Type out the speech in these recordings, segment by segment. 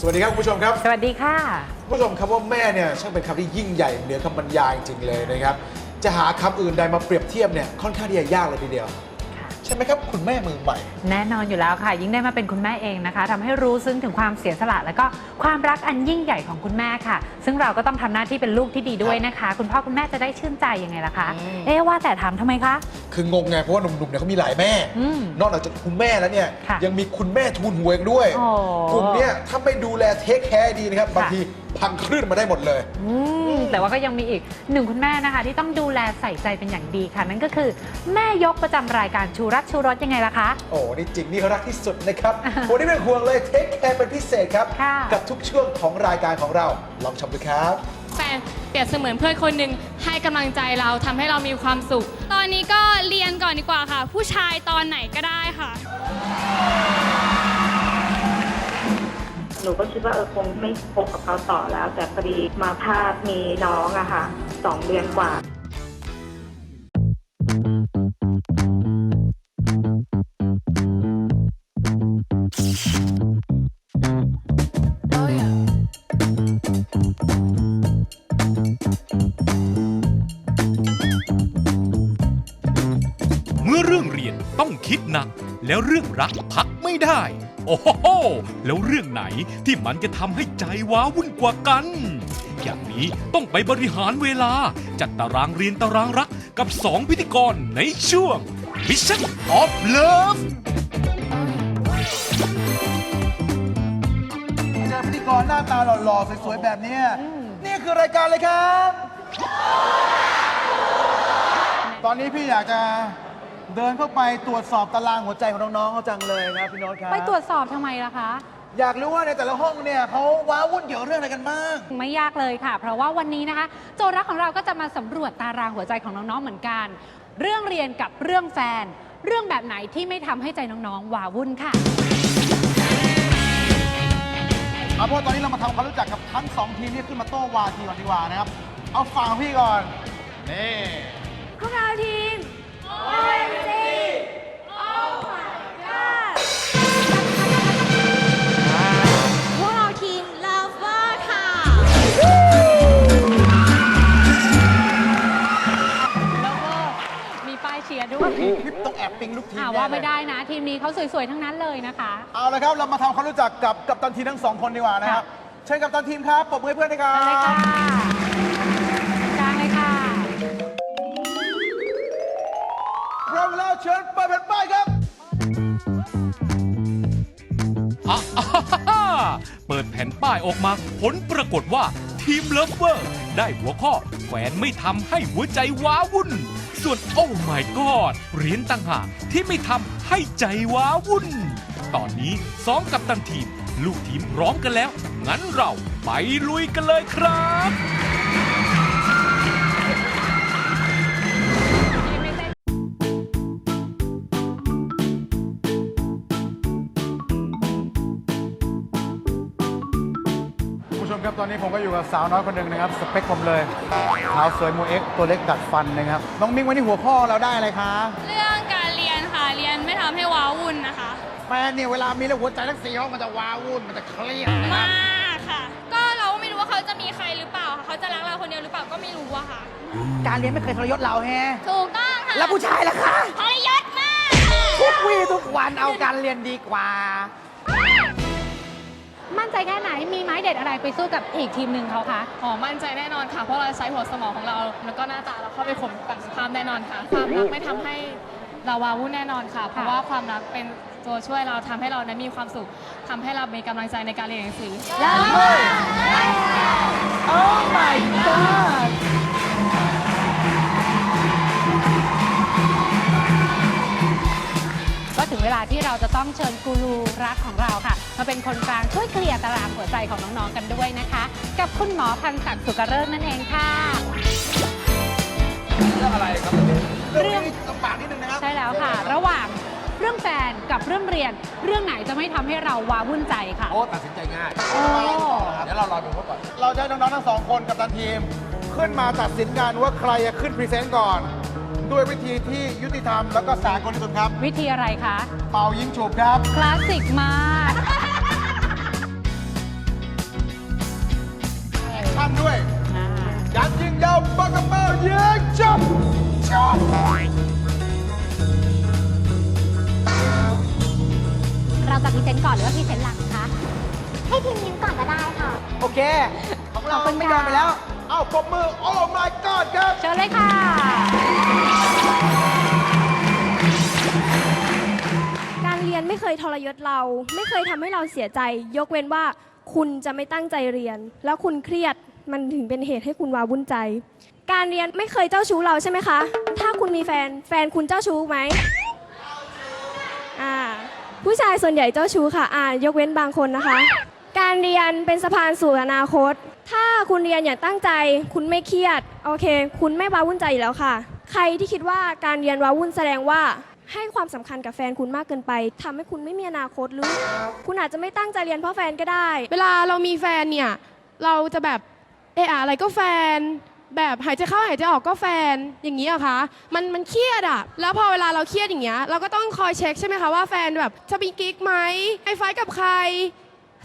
สวัสดีครับคุณผู้ชมครับ สวัสดีค่ะ คุณผู้ชมคำว่าแม่เนี่ยช่างเป็นคำที่ยิ่งใหญ่เหนือคำบรรยายจริงๆเลยนะครับ จะหาคำอื่นใดมาเปรียบเทียบเนี่ยค่อนข้างที่จะยากเลยทีเดียว ใช่ไหมครับ คุณแม่มือใหม่ แน่นอนอยู่แล้วค่ะ ยิ่งได้มาเป็นคุณแม่เองนะคะทำให้รู้ซึ้งถึงความเสียสละและก็ความรักอันยิ่งใหญ่ของคุณแม่ค่ะ ซึ่งเราก็ต้องทำหน้าที่เป็นลูกที่ดีด้วยนะคะ คุณพ่อคุณแม่จะได้ชื่นใจยังไงล่ะคะอืม เอ๊ะว่าแต่ถามทำไมคะ คืองงไงเพราะว่าหนุ่มๆเนี่ยเขามีหลายแม่ อืมนอกจากคุณแม่แล้วเนี่ยค่ะยังมีคุณแม่ทูนหัวอีกด้วย โอ้กลุ่มเนี้ยถ้าไม่ดูแลเทคแคร์ดีนะครับค่ะบางที พังคลื่นมาได้หมดเลย อืมแต่ว่าก็ยังมีอีกหนึ่งคุณแม่นะคะ ที่ต้องดูแลใส่ใจเป็นอย่างดีค่ะ นั่นก็คือแม่ยกประจำรายการชูรักชูรสยังไงล่ะคะ โอ้นี่จริงนี่เขารักที่สุดนะครับ วันนี้เป็นห่วงเลยเทคแคร์เป็นพิเศษครับ ค่ะ กับทุกช่วงของรายการของเราลองชมดูครับ แฟนเปรียบเสมือนเพื่อนคนหนึ่งให้กำลังใจเราทำให้เรามีความสุข ตอนนี้ก็เรียนก่อนดีกว่าค่ะ ผู้ชายตอนไหนก็ได้ค่ะ หนูก็คิดว่าเออคงไม่คบกับเขาต่อแล้ว แต่พอดีมาพาดมีน้องอะค่ะสองเดือนกว่า เมื่อเรื่องเรียนต้องคิดหนัก แล้วเรื่องรักพักไม่ได้ โอ้โหโห แล้วเรื่องไหนที่มันจะทำให้ใจว้าวุ่นกว่ากัน อย่างนี้ต้องไปบริหารเวลา จัดตารางเรียนตารางรักกับสองพิธีกรในช่วง Mission of Love เจอพิธีกรหน้าตาหล่อๆ สวยๆ แบบเนี้ยนี่คือรายการเลยครับ ตอนนี้พี่อยากจะ เดินเข้าไปตรวจสอบตารางหัวใจของน้องๆเขาจังเลยนะพี่โน้ตครับ ไปตรวจสอบทำไมล่ะคะ อยากรู้ว่าในแต่ละห้องเนี่ยเขาว้าวุ่นเกี่ยวกับเรื่องอะไรกันบ้าง ไม่ยากเลยค่ะ เพราะว่าวันนี้นะคะ โจทย์รักของเราก็จะมาสำรวจตารางหัวใจของน้องๆเหมือนกัน เรื่องเรียนกับเรื่องแฟน เรื่องแบบไหนที่ไม่ทำให้ใจน้องๆว้าวุ่นค่ะ เอาเพราะตอนนี้เรามาทำความรู้จักกับทั้งสองทีมที่ขึ้นมาโต้วาทีก่อนดีกว่านะครับ เอาฝั่งพี่ก่อน นี่พวกเราทีม พวกเราทีม Lover ค่ะ แล้วก็มีป้ายเชียร์ด้วยพี่ต้องแอบปิงลูกทีมอ่าแน่ว่าเลยไม่ได้นะ ทีมนี้เขาสวยๆ ทั้งนั้นเลยนะคะ เอาละครับ เรามาทำความรู้จักกับกัปตันทีมทั้งสองคนดีกว่านะครับเชิญกัปตันทีมครับปรบมือให้เพื่อนด้วยครัไปเลยค่ะ บ อะอะฮ่าฮ่าฮ่าเปิดแผ่นป้ายออกมา ผลปรากฏว่าทีมเลิฟเวอร์ ได้หัวข้อแฟนไม่ทำให้หัวใจว้าวุ่น ส่วนโอ้ my god เหรียญต่างหากที่ไม่ทำให้ใจว้าวุ่น ตอนนี้สองกับตันทีม ลูกทีมพร้อมกันแล้ว งั้นเราไปลุยกันเลยครับ อนนี้ผมก็อยู่กับสาวน้อยคนหนึ่งนะครับ สเปคผมเลยขาวสวยโมเอ็กซ์ตัวเล็กดัดฟันนะครับ น้องมิ้งวันนี้หัวข้อเราได้อะไรคะเรื่องการเรียนค่ะ เรียนไม่ทำให้ว้าวุ่นนะคะแฟนเนี่ยเวลามีแล้วหัวใจทั้งสี่ห้องมันจะว้าวุ่นมันจะเครียดมากค่ะ ก็เราก็ไม่รู้ว่าเขาจะมีใครหรือเปล่าค่ะ เขาจะรักเราคนเดียวหรือเปล่าก็ไม่รู้อะค่ะ การเรียนไม่เคยทรยศเราแฮะถูกต้องค่ะแล้วผู้ชายล่ะคะทรยศมากค่ะทุกวี่ทุกวันเอาการเรียนดีกว่า มั่นใจแค่ไหนมีไม้เด็ดอะไรไปสู้กับอีกทีมหนึ่งเขาคะ อ๋อ มั่นใจแน่นอนค่ะ เพราะเราใช้หัวสมองของเรา แล้วก็หน้าตาเราเข้าไปข่มกันภาพแน่นอนค่ะ ความรักไม่ทำให้เราวาวุ่นแน่นอนค่ะ เพราะว่าความรักเป็นตัวช่วยเราทำให้เรานั้นมีความสุขทำให้เรามีกำลังใจในการเรียนหนังสือ Oh my god ก็ถึงเวลาที่เราจะต้องเชิญกูรูรักของเราค่ะ มาเป็นคนกลางช่วยเคลียร์ตารางหัวใจของน้องๆกันด้วยนะคะ กับคุณหมอพันศักดิ์สุกเริศนั่นเองค่ะ เรื่องอะไรครับเรื่องนี้ลำบากนิดนึงนะครับใช่แล้วค่ะ ระหว่างเรื่องแฟนกับเรื่องเรียน เรื่องไหนจะไม่ทำให้เราว้าวุ่นใจค่ะ โอ้ตัดสินใจง่ายโอ้ เดี๋ยวเรารอดูเขาก่อนเราจะให้น้องๆทั้งสองคนกับตันทีม ขึ้นมาตัดสินกันว่าใครจะขึ้นพรีเซนต์ก่อน ด้วยวิธีที่ยุติธรรมแล้วก็สากลที่สุดครับ วิธีอะไรคะ เป่ายิงฉุบครับ คลาสสิกมาก นด้วยการยิงยาวปากกระเป๋ายิงจบจบเราจะพรีเซนต์ก่อนหรือว่าพรีเซนต์หลังคะ ให้ทีมยิ้มก่อนก็ได้ค่ะ โอเค ของเราขอบคุณไม่ยอมค่ะไปแล้ว เอาปรบมือ โอ้ my god ครับ เชิญเลยค่ะ การเรียนไม่เคยทรยศเรา ไม่เคยทำให้เราเสียใจ ยกเว้นว่าคุณจะไม่ตั้งใจเรียน แล้วคุณเครียด มันถึงเป็นเหตุให้คุณวาวุ่นใจ การเรียนไม่เคยเจ้าชู้เราใช่ไหมคะ ถ้าคุณมีแฟนแฟนคุณเจ้าชู้ไหมอ่าผู้ชายส่วนใหญ่เจ้าชู้ค่ะ อ่ายกเว้นบางคนนะคะ การเรียนเป็นสะพานสู่อนาคต ถ้าคุณเรียนอย่างตั้งใจ คุณไม่เครียด โอเค คุณไม่วาวุ่นใจอยู่แล้วค่ะ ใครที่คิดว่าการเรียนวาวุ่นแสดงว่าให้ความสำคัญกับแฟนคุณมากเกินไปทำให้คุณไม่มีอนาคตหรือ คุณอาจจะไม่ตั้งใจเรียนเพราะแฟนก็ได้ เวลาเรามีแฟนเนี่ย เราจะแบบ เอะอะอะไรก็แฟน แบบหายใจเข้าหายใจออกก็แฟนอย่างนี้อคะมันมันเครียดอะแล้วพอเวลาเราเครียดอย่างเงี้ยเราก็ต้องคอยเช็คใช่ไหมคะว่าแฟนแบบจะมีกิ๊กไหมไอไฟท์กับใคร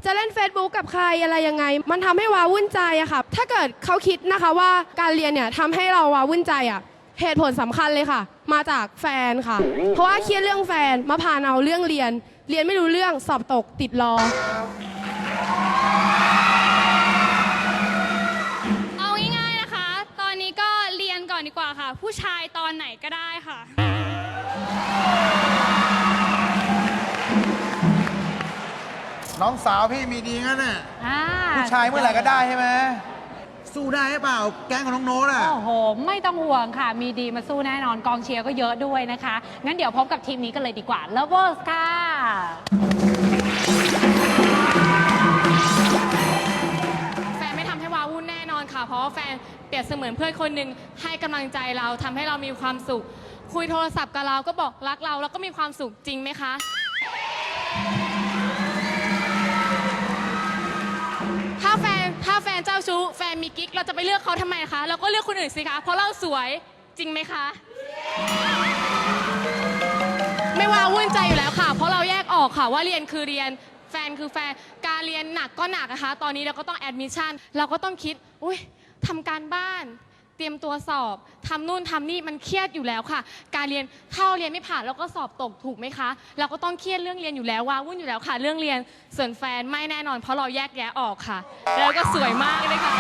จะเล่น Facebook กับใครอะไรยังไง มันทำให้วาวุ่นใจอะค่ะ ถ้าเกิดเขาคิดนะคะว่าการเรียนเนี่ยทำให้เราวาวุ่นใจอะเหตุผลสำคัญเลยค่ะ มาจากแฟนค่ะ เพราะว่าเครียดเรื่องแฟนมาพานเอาเรื่องเรียน เรียนไม่รู้เรื่องสอบตกติดรอ ดีกว่าค่ะ ผู้ชายตอนไหนก็ได้ค่ะ น้องสาวพี่มีดีงั้นน่ะอ่าผู้ชายเมื่อไหร่ก็ได้ใช่ไหมสู้ได้หรือเปล่า แก๊งของน้องโน้ตอะ โอ้โห ไม่ต้องห่วงค่ะ มีดีมาสู้แน่นอน กองเชียร์ก็เยอะด้วยนะคะ งั้นเดี๋ยวพบกับทีมนี้กันเลยดีกว่า Lovers ค่ะ ว่าแฟนเปรียบเสมือนเพื่อนคนหนึ่งให้กำลังใจเราทำให้เรามีความสุข คุยโทรศัพท์กับเราก็บอกรักเราแล้วก็มีความสุขจริงไหมคะ ถ้าแฟนถ้าแฟนเจ้าชู้แฟนมีกิ๊กเราจะไปเลือกเขาทำไมคะเราก็เลือกคนอื่นสิคะเพราะเราสวยจริงไหมคะ ไม่ว่าวุ่นใจอยู่แล้วค่ะ เพราะเราแยกออกค่ะว่าเรียนคือเรียนแฟนคือแฟนการเรียนหนักก็หนักนะคะ ตอนนี้เราก็ต้องแอดมิชชั่นเราก็ต้องคิด อุ้ย ทำการบ้าน เตรียมตัวสอบทำนู่นทำนี่มันเครียดอยู่แล้วค่ะ การเรียนเข้าเรียนไม่ผ่านเราก็สอบตกถูกไหมคะ เราก็ต้องเครียดเรื่องเรียนอยู่แล้ววาวุ่นอยู่แล้วค่ะ เรื่องเรียนส่วนแฟนไม่แน่นอน เพราะเราแยกแยะออกค่ะ แล้วก็สวยมากเลยค่ะ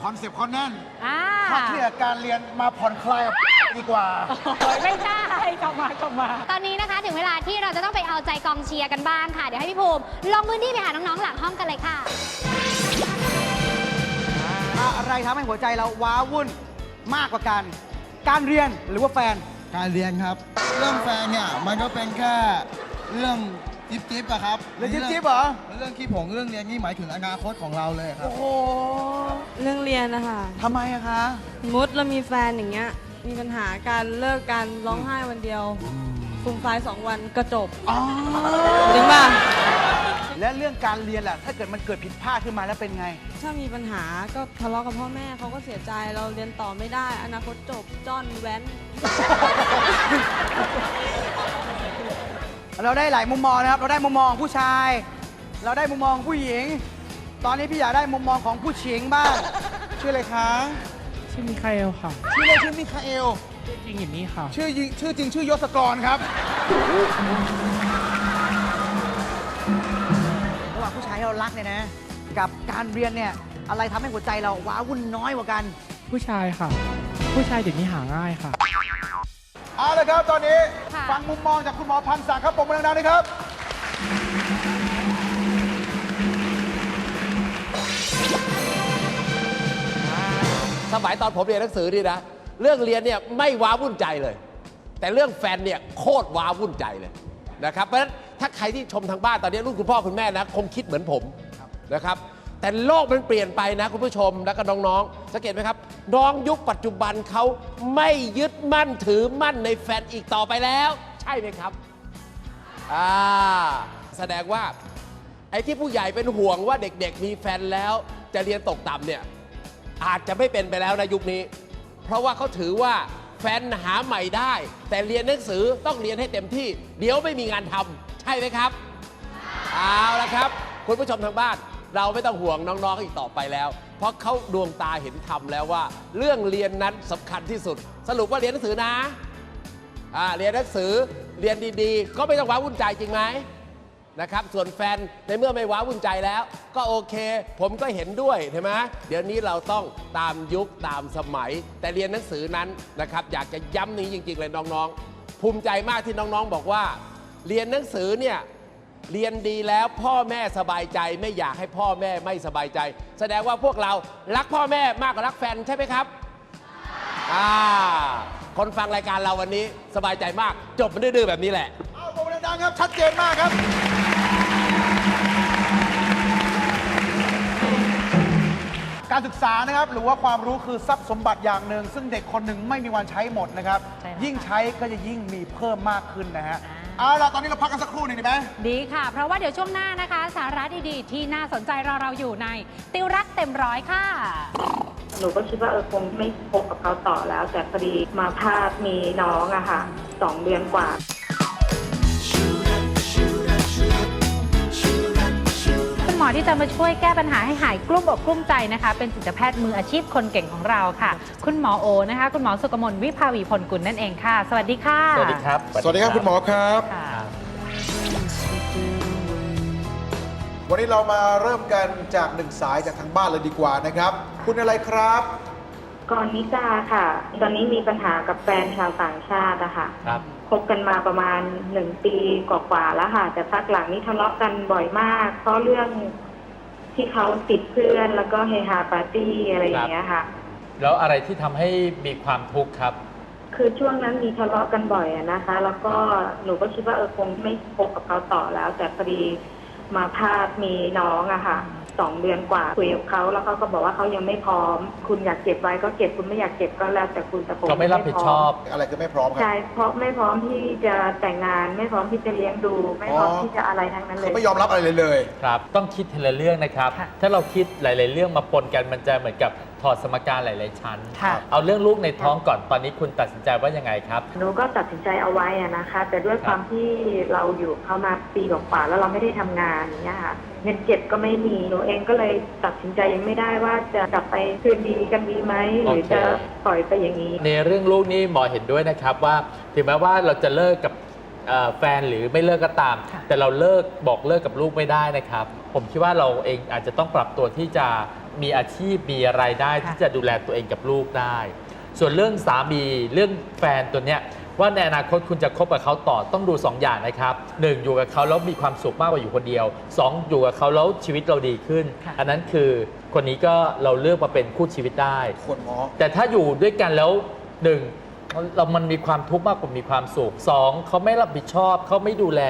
คอนเซปต์เขาแน่นอ่า ถ้าเครียดการเรียนมาผ่อนคลายกับ ดีกว่าโอ้ยไม่ได้กลับมากลับมา ตอนนี้นะคะถึงเวลาที่เราจะต้องไปเอาใจกองเชียร์กันบ้างค่ะ เดี๋ยวให้พี่ภูมิลงพื้นที่ไปหาน้องๆหลังห้องกันเลยค่ะ อะไรทำให้หัวใจเราว้าวุ่นมากกว่ากัน การเรียนหรือว่าแฟน การเรียนครับ เรื่องแฟนเนี่ยมันก็เป็นแค่เรื่องจิ๊บจิ๊บอะครับเรื่องจิ๊บจิ๊บเหรอ เรื่องขี้ผงเรื่องเรียนนี่หมายถึงอนาคตของเราเลยครับ โอ้โห เรื่องเรียนนะคะทำไมอะคะสมมติเรามีแฟนอย่างเงี้ย มีปัญหาการเลิกกันร้องไห้วันเดียวฟูมไฟายสองวันก็จบอ๋อจริงป่ะและเรื่องการเรียนล่ะ ถ้าเกิดมันเกิดผิดพลาดขึ้นมาแล้วเป็นไง ถ้ามีปัญหาก็ทะเลาะกับพ่อแม่เขาก็เสียใจเราเรียนต่อไม่ได้ อนาคตจบจ้อนแว้น เราได้หลายมุมมองนะครับ เราได้มุมมองผู้ชาย เราได้มุมมองผู้หญิง ตอนนี้พี่อยากได้มุมมองของผู้หญิงบ้างชื่ออะไรคะ ชื่อมิคาเอลค่ะ ชื่อเล่นชื่อมิคาเอลจริงอย่างนี้ค่ะ ชื่อยิงชื่อจริงชื่อยศกรครับระหว่างผู้ชายที่เรารักเนี่ยนะ กับการเรียนเนี่ย อะไรทำให้หัวใจเราว้าวุ่นน้อยกว่ากัน ผู้ชายค่ะ ผู้ชายเดี๋ยวนี้หาง่ายค่ะ เอาละครับตอนนี้ ค่ะ ฟังมุมมองจากคุณหมอพันธ์ศักดิ์ครับผมดังๆเลยครับ สมัยตอนผมเรียนหนังสือนี่นะ เรื่องเรียนเนี่ยไม่ว้าวุ่นใจเลย แต่เรื่องแฟนเนี่ยโคตรว้าวุ่นใจเลยนะครับ เพราะฉะนั้นถ้าใครที่ชมทางบ้านตอนนี้รุ่นคุณพ่อคุณแม่นะคงคิดเหมือนผมนะครับ แต่โลกมันเปลี่ยนไปนะคุณผู้ชมแล้วก็น้องๆสังเกตไหมครับ น้องยุคปัจจุบันเขาไม่ยึดมั่นถือมั่นในแฟนอีกต่อไปแล้ว ใช่ไหมครับอ่าแสดงว่าไอ้ที่ผู้ใหญ่เป็นห่วงว่าเด็กๆมีแฟนแล้ว จะเรียนตกต่ำเนี่ย อาจจะไม่เป็นไปแล้วนะยุคนี้ เพราะว่าเขาถือว่าแฟนหาใหม่ได้ แต่เรียนหนังสือต้องเรียนให้เต็มที่ เดี๋ยวไม่มีงานทำใช่ไหมครับ เอาละครับ คุณผู้ชมทางบ้าน เราไม่ต้องห่วงน้องๆอีกต่อไปแล้ว เพราะเขาดวงตาเห็นธรรมแล้วว่า เรื่องเรียนนั้นสำคัญที่สุด สรุปว่าเรียนหนังสือนะอ่าเรียนหนังสือเรียนดีๆ ก็ไม่ต้องว้าวุ่นใจจริงไหม นะครับส่วนแฟนในเมื่อไม่ว้าวุ่นใจแล้ว ก็โอเค ผมก็เห็นด้วยใช่ไหมเดี๋ยวนี้เราต้องตามยุคตามสมัย แต่เรียนหนังสือนั้นนะครับอยากจะย้ำนี้จริง ๆ เลยน้องๆ ภูมิใจมากที่น้องๆบอกว่า เรียนหนังสือเนี่ยเรียนดีแล้วพ่อแม่สบายใจไม่อยากให้พ่อแม่ไม่สบายใจ แสดงว่าพวกเรารักพ่อแม่มากกว่ารักแฟนใช่ไหมครับอ่าคนฟังรายการเราวันนี้สบายใจมาก จบมันดื้อๆแบบนี้แหละเอาโมดังๆครับ ชัดเจนมากครับ การศึกษานะครับหรือว่าความรู้คือทรัพย์สมบัติอย่างหนึ่ง ซึ่งเด็กคนหนึ่งไม่มีวันใช้หมดนะครับ ใช่ค่ะยิ่งใช้ก็จะยิ่งมีเพิ่มมากขึ้นนะฮะเอาล่ะตอนนี้เราพักกันสักครู่หนึงดีไหม ดีค่ะ เพราะว่าเดี๋ยวช่วงหน้านะคะ สาระดีๆ ที่น่าสนใจเราเราอยู่ใน ติวรักเต็มร้อยค่ะ หนูก็คิดว่าเออคงไม่คบกับเขาต่อแล้ว แต่พอดีมาพลาดมีน้องอะค่ะสองเดือนกว่า มอที่จะมาช่วยแก้ปัญหาให้หายกลุ้มอกกลุ้มใจนะคะ เป็นจิตแพทย์มืออาชีพคนเก่งของเราค่ะ คุณหมอโอนะคะ คุณหมอสุกมลวิภาวีพลกุลนั่นเองค่ะ สวัสดีค่ะ สวัสดีครับ สวัสดีครับคุณหมอครับ ค่ะ วันนี้เรามาเริ่มกันจากหนึ่งสายจากทางบ้านเลยดีกว่านะครับ คุณอะไรครับ ก่อนนิกาค่ะ ตอนนี้มีปัญหากับแฟนชาวต่างชาติอะค่ะ ครับค บกันมาประมาณหนึ่งปีกว่าๆแล้วค่ะ แต่พักหลังนี้ทะเลาะกันบ่อยมาก เพราะเรื่องที่เขาติดเพื่อนแล้วก็เฮฮาปาร์ตี้อะไรอย่างเงี้ยค่ะ แล้วอะไรที่ทำให้มีความทุกข์ครับ คือช่วงนั้นมีทะเลาะกันบ่อยอะนะคะ แล้วก็หนูก็คิดว่าเออคงไม่คบกับเขาต่อแล้ว แต่พอดีมาพลาดมีน้องอะค่ะ สองเดือนกว่าคุยกับเขาแล้วเขาก็บอกว่าเขายังไม่พร้อม คุณอยากเก็บไว้ก็เก็บคุณไม่อยากเก็บก็แล้ว แต่คุณแต่ผมเขาไม่รับผิดชอบ อะไรคือไม่พร้อมครับใช่เพราะไม่พร้อมที่จะแต่งงานไม่พร้อมที่จะเลี้ยงดู ไม่พร้อมอ๋อที่จะอะไรทั้งนั้นเลเขายไม่ยอมรับอะไรเลยเลย ครับ ต้องคิดทีละเรื่องนะครับ ค่ะ ถ้าเราคิดหลาย ๆ เรื่องมาปนกันมันจะเหมือนกับ ถอดสมการหลาย ๆ ชั้น ค่ะ เอาเรื่องลูกในท้องก่อนตอนนี้คุณตัดสินใจว่ายังไงครับ หนูก็ตัดสินใจเอาไว้อะนะคะ แต่ด้วยความที่เราอยู่เขามาปีกว่าๆแล้วเราไม่ได้ทำงานอย่างเงี้ยค่ะเงินเก็บก็ไม่มีหนูเองก็เลยตัดสินใจยังไม่ได้ว่าจะกลับไปคืนดีกันดีไหมหรือโอเคจะปล่อยไปอย่างนี้ ในเรื่องลูกนี่หมอเห็นด้วยนะครับว่า ถึงแม้ว่าเราจะเลิกกับเอ่อแฟนหรือไม่เลิกก็ตาม ค่ะ แต่เราเลิกบอกเลิกกับลูกไม่ได้นะครับ ผมคิดว่าเราเองอาจจะต้องปรับตัวที่จะ มีอาชีพมีรายได้ค่ะที่จะดูแลตัวเองกับลูกได้ ส่วนเรื่องสามีเรื่องแฟนตัวเนี้ยว่าในอนาคตคุณจะคบกับเขาต่อต้องดูสองอย่างนะครับหนึ่งอยู่กับเขาแล้วมีความสุขมากกว่าอยู่คนเดียวสองอยู่กับเขาแล้วชีวิตเราดีขึ้นค่ะอันนั้นคือคนนี้ก็เราเลือกมาเป็นคู่ชีวิตได้ คนหมอแต่ถ้าอยู่ด้วยกันแล้วหนึ่งเรามันมีความทุกข์มากกว่ามีความสุขสองเขาไม่รับผิดชอบเขาไม่ดูแล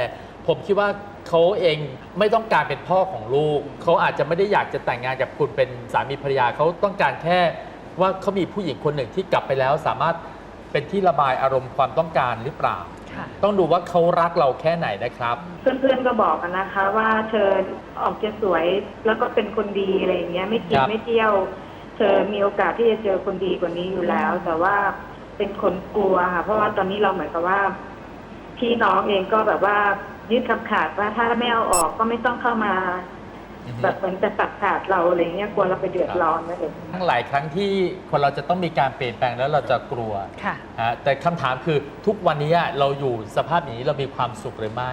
ผมคิดว่า เขาเองไม่ต้องการเป็นพ่อของลูก เขาอาจจะไม่ได้อยากจะแต่งงานกับคุณเป็นสามีภรรยาเขาต้องการแค่ว่าเขามีผู้หญิงคนหนึ่งที่กลับไปแล้วสามารถเป็นที่ระบายอารมณ์ความต้องการหรือเปล่า ค่ะ ต้องดูว่าเขารักเราแค่ไหนนะครับ เพื่อนๆก็บอกกันนะคะ ว่าเธอออกจะสวยแล้วก็เป็นคนดีอะไรอย่างเงี้ยไม่กินครับ ไม่เที่ยว เธอมีโอกาสที่จะเจอคนดีกว่านี้อยู่แล้ว แต่ว่าเป็นคนกลัวค่ะ เพราะว่าตอนนี้เราเหมือนกับว่า พี่น้องเองก็แบบว่า ยื่นคำขาดว่าถ้าไม่เอาออกก็ไม่ต้องเข้ามา แบบเหมือนจะตัดขาดเราอะไรเงี้ยกลัวเราไปเดือดร้อนนั่นเองทั้งหลายครั้งที่คนเราจะต้องมีการเปลี่ยนแปลงแล้วเราจะกลัวค่ะฮะแต่คำถามคือทุกวันนี้เราอยู่สภาพอย่างนี้เรามีความสุขหรือไม่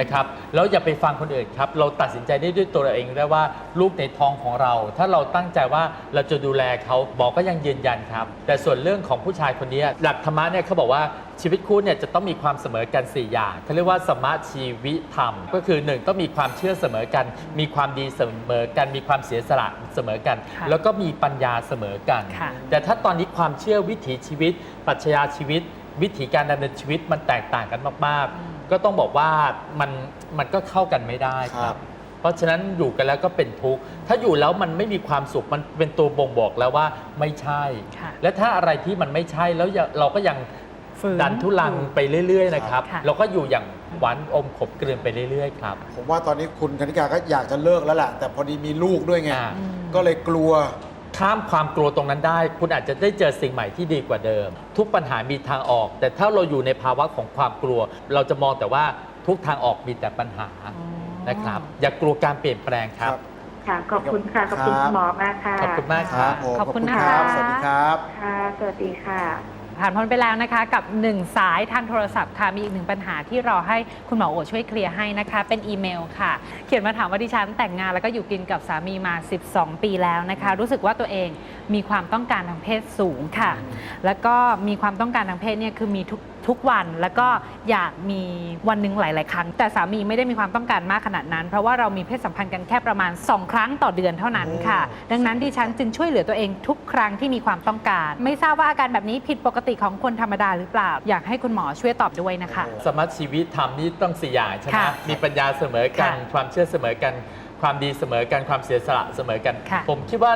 นะครับแล้วอย่าไปฟังคนอื่นครับ เราตัดสินใจได้ด้วยตัวเราเองได้ว่าลูกในท้องของเรา ถ้าเราตั้งใจว่าเราจะดูแลเขาบอกก็ยังยืนยันครับ แต่ส่วนเรื่องของผู้ชายคนนี้หลักธรรมะเนี่ยเขาบอกว่าชีวิตคู่เนี่ยจะต้องมีความเสมอกัน 4 อย่างเขาเรียกว่าสมะชีวิธรรม ก็คือ 1 ต้องมีความเชื่อเสมอกัน มีความดีเสมอกัน มีความเสียสละเสมอกันค่ะแล้วก็มีปัญญาเสมอกันค่ะแต่ถ้าตอนนี้ความเชื่อวิถีชีวิตปรัชญาชีวิต วิถีการดำเนินชีวิตมันแตกต่างกันมาก ๆ ก็ต้องบอกว่ามันมันก็เข้ากันไม่ได้คครัรับ บ เพราะฉะนั้นอยู่กันแล้วก็เป็นทุกข์ถ้าอยู่แล้วมันไม่มีความสุขมันเป็นตัวบ่งบอกแล้วว่าไม่ใช่ ค่ะ และถ้าอะไรที่มันไม่ใช่แล้วอย่าเราก็ยังฝืน ดันทุลังไปเรื่อย ๆ นะครับ ค่ะ เราก็อยู่อย่างหวานอมขบกลืนไปเรื่อย ๆ ครับ ผมว่าตอนนี้คุณคณิกาก็อยากจะเลิกแล้วแหละแต่พอดีมีลูกด้วยไง อ่า ก็เลยกลัว ข้ามความกลัวตรงนั้นได้ คุณอาจจะได้เจอสิ่งใหม่ที่ดีกว่าเดิม ทุกปัญหามีทางออก แต่ถ้าเราอยู่ในภาวะของความกลัว เราจะมองแต่ว่าทุกทางออกมีแต่ปัญหานะครับ อย่ากลัวการเปลี่ยนแปลงครับ ค่ะขอบคุณค่ะขอบคุณครับคุณหมอมากค่ะขอบคุณมากคครัรับบผมขอบคุณรันะคะสวัสดีครับ ค่ะสวัสดีค่ะ ผ่านพ้นไปแล้วนะคะกับ 1 สายทางโทรศัพท์ค่ะมีอีกหนึ่งปัญหาที่รอให้คุณหมอโอช่วยเคลียร์ให้นะคะ เป็นอีเมลค่ะ เขียนมาถามว่าดิฉันแต่งงานแล้วก็อยู่กินกับสามีมา 12 ปีแล้วนะคะ รู้สึกว่าตัวเองมีความต้องการทางเพศสูงค่ะ แล้วก็มีความต้องการทางเพศเนี่ยคือมีทุก ทุกวัน แล้วก็อยากมีวันหนึ่งหลาย ๆ ครั้ง แต่สามีไม่ได้มีความต้องการมากขนาดนั้น เพราะว่าเรามีเพศสัมพันธ์กันแค่ประมาณ 2 ครั้งต่อเดือนเท่านั้นค่ะ ดังนั้นดิฉันจึงช่วยเหลือตัวเองทุกครั้งที่มีความต้องการ ไม่ทราบว่าอาการแบบนี้ผิดปกติของคนธรรมดาหรือเปล่า อยากให้คุณหมอช่วยตอบด้วยนะคะ สมรรถชีวิตทำนี่ต้องสี่อย่างใช่ไหมค่ะมีปัญญาเสมอกัน ค่ะความเชื่อเสมอกัน ความดีเสมอกัน ความเสียสละเสมอกัน ค่ะ ผมคิดว่า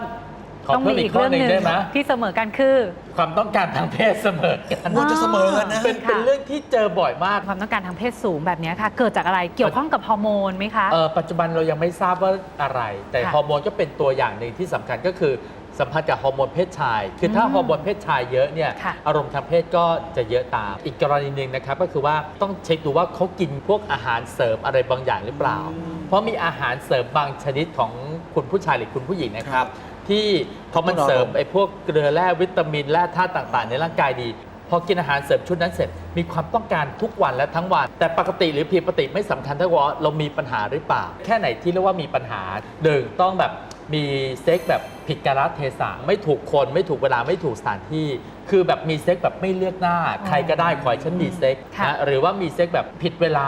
ขอต้องเพิ่มีมอีอีกกข้อเรื่องหนึ่หงนึ่งได้ไหมที่เสมอกันคือ ความต้องการทางเพศเสมอกันมันจะเสมอกันนะ เป็นเป็นค่ะเรื่องที่เจอบ่อยมาก ความต้องการทางเพศสูงแบบนี้ค่ะ เกิดจากอะไรเกี่ยวข้องกับฮอร์โมนไหมคะ เออปัจจุบันเรายังไม่ทราบว่าอะไร แต่ค่ะฮอร์โมนก็เป็นตัวอย่างหนึ่งที่สำคัญก็คือสัมพันธ์กับฮอร์โมนเพศชาย คือถ้าอืมฮอร์โมนเพศชายเยอะเนี่ยค่ะอารมณ์ทางเพศก็จะเยอะตาม อีกกรณีหนึ่งนะครับก็คือว่าต้องเช็คดูว่าเขากินพวกอาหารเสริมอะไรบางอย่างหรือเปล่า เพราะมีอาหารเสริมบางชนิดของคุณผู้ชายหรือคุณผู้หญิงนะครับ ที่พอมันเสริมไอ้พวกเกลือแร่วิตามินแร่ธาตุต่างๆ ในร่างกายดี พอกินอาหารเสริมชุดนั้นเสร็จ มีความต้องการทุกวันและทั้งวัน แต่ปกติหรือผิดปกติไม่สำคัญเท่ากับว่าเรามีปัญหาหรือเปล่า แค่ไหนที่เรียกว่ามีปัญหาหนึ่งต้องแบบมีเซ็กแบบผิดกาลเทศะไม่ถูกคนไม่ถูกเวลาไม่ถูกสถานที่ คือแบบมีเซ็กแบบไม่เลือกหน้า ใครก็ได้ขอให้ฉันมีเซ็กค่ะนะหรือว่ามีเซ็กแบบผิดเวลา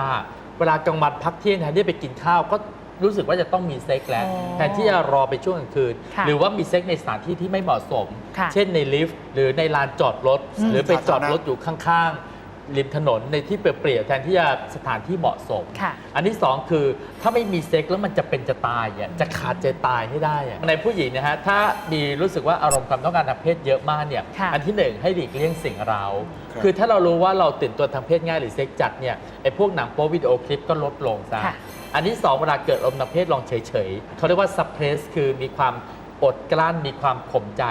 เวลากลางวันพักเที่ยงแทนที่ไปกินข้าวก็ รู้สึกว่าจะต้องมีเซ็กแล้วอ๋อแทนที่จะรอไปช่วงกลางคืน ค่ะหรือว่ามีเซ็กในสถานที่ที่ไม่เหมาะสม ค่ะเช่นในลิฟต์หรือในลานจอดรถ อืม หรือไปจอดรถอยู่ข้างๆริมถนนในที่เปลี่ยวๆแทนที่จะสถานที่เหมาะสม ค่ะ อันที่สองคือถ้าไม่มีเซ็กแล้วมันจะเป็นจะตายอะจะขาดใจตายให้ได้อะในผู้หญิงนะฮะถ้ามีรู้สึกว่าอารมณ์ความต้องการทางเพศเยอะมากเนี่ยค่ะอันที่หนึ่งให้หลีกเลี่ยงสิ่งเรา ครับ คือถ้าเรารู้ว่าเราตื่นตัวทางเพศง่ายหรือเซ็กจัดเนี่ยไอ้พวกหนังโป๊วิดีโอคลิปก็ลดลงซะ ค่ะ อันที่สองเวลาเกิดอารมณ์ทางเพศลองเฉยๆเขาเรียกว่า suppress คือมีความอดกลั้นมีความข่มใจ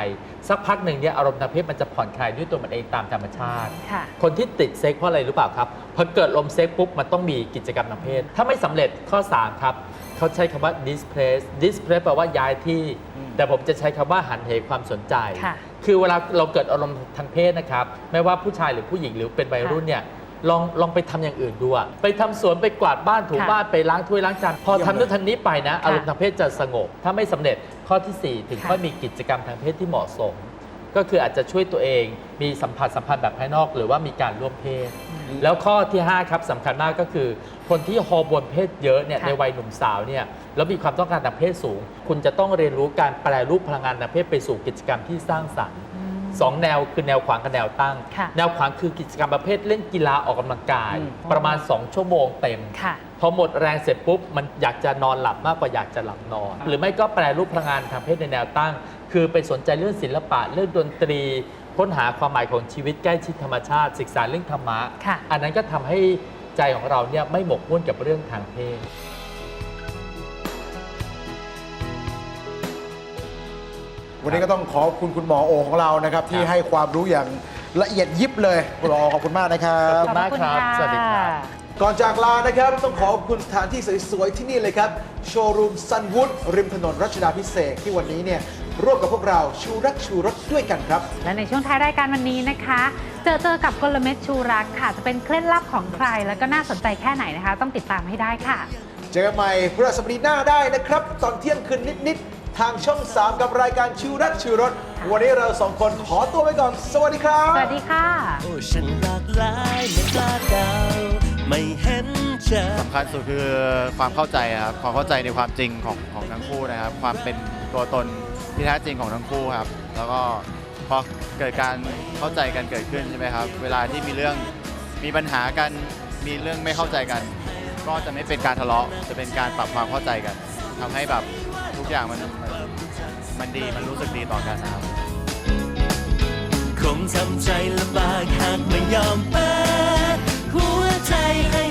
สักพักหนึ่งเนี่ยอารมณ์ทางเพศมันจะผ่อนคลายด้วยตัวมันเองตามธรรมชาติ ค่ะ คนที่ติดเซ็กเพราะอะไรรู้เปล่าครับพอเกิดลมเซ็กปุ๊บมันต้องมีกิจกรรมทางเพศ ถ้าไม่สำเร็จข้อ 3 ครับ เขาใช้คำว่า displace displace แปลว่าย้ายที่ แต่ผมจะใช้คำว่าหันเหความสนใจ ค่ะ คือเวลาเราเกิดอารมณ์ทางเพศนะครับ ไม่ว่าผู้ชายหรือผู้หญิงหรือเป็นวัยรุ่นเนี่ย ลองลองไปทำอย่างอื่นดูอะไปทำสวนไปกวาดบ้านถูค่ะบ้านไปล้างถ้วยล้างจานพอทำนู่นทำนี้ไปนะ อารมณ์ทางเพศจะสงบ ถ้าไม่สำเร็จข้อทีสี่ 4 ถึงค่ะ ค่อยมีกิจกรรมทางเพศที่เหมาะสม ก็คืออาจจะช่วยตัวเองมีสัมผัสสัมพันธ์แบบภายนอก หรือว่ามีการร่วมเพศ แล้วข้อที่ 5 ครับสำคัญมากก็คือ คนที่ฮอร์โมนเพศเยอะเนี่ยค่ะในวัยหนุ่มสาวเนี่ยแล้วมีความต้องการทางเพศสูง คุณจะต้องเรียนรู้การแปลรูปพลังงานทางเพศไปสู่กิจกรรมที่สร้างสรรค์ สองแนวคือแนวขวางกับแนวตั้ง ค่ะแนวขวางคือกิจกรรมประเภทเล่นกีฬาออกกำลังกาย อืม ประมาณ 2 ชั่วโมงเต็ม ค่ะ พอหมดแรงเสร็จปุ๊บ มันอยากจะนอนหลับมากกว่าอยากจะหลับนอน หรือไม่ก็แปลรูปพลังงานทางเพศในแนวตั้ง คือไปสนใจเรื่องศิลปะเรื่องดนตรี ค้นหาความหมายของชีวิตใกล้ชิดธรรมชาติ ศึกษาเรื่องธรรมะ ค่ะ อันนั้นก็ทำให้ใจของเราเนี่ยไม่หมกมุ่นกับเรื่องทางเพศ วันนี้ก็ต้องขอบคุณคุณหมอโอของเรานะครับ ที่ให้ความรู้อย่างละเอียดยิบเลยคุณหมอขอบคุณมากนะครับขอบคุณมากครับ สวัสดีครับ ก่อนจากลานะครับ ต้องขอบคุณสถานที่สวยๆ ที่นี่เลยครับ โชว์รูมซันวูดริมถนนรัชดาพิเศษกที่วันนี้เนี่ยร่วมกับพวกเราชูรักชูรสด้วยกันครับ และในช่วงท้ายรายการวันนี้นะคะ เจอเจอกับกลเม็ดชูรักค่ะ จะเป็นเคล็ดลับของใคร แล้วก็น่าสนใจแค่ไหนนะคะ ต้องติดตามให้ได้ค่ะ เจอกันใหม่พฤหัสบดีหน้าได้นะครับ ตอนเที่ยงคืนนิดๆ ทางช่อง 3 กับรายการชูรักชูรสวันนี้เราสองคนขอตัวไปก่อน สวัสดีครับ สวัสดีค่ะ โอ้ฉันรักหลายไม่กล้าเดาไม่เห็นเจอ สำคัญสุดคือความเข้าใจครับความเข้าใจในความจริงของของทั้งคู่นะครับ ความเป็นตัวตนที่แท้จริงของทั้งคู่ครับ แล้วก็พอเกิดการเข้าใจกันเกิดขึ้นใช่ไหมครับ เวลาที่มีเรื่องมีปัญหากันมีเรื่องไม่เข้าใจกัน ก็จะไม่เป็นการทะเลาะจะเป็นการปรับความเข้าใจกันทำให้แบบ ทุกอย่างมันมันดีมันรู้สึกดีต่อกันนะครับคงทำใจลำบากหากไม่ยอมเปิดหัวใจให้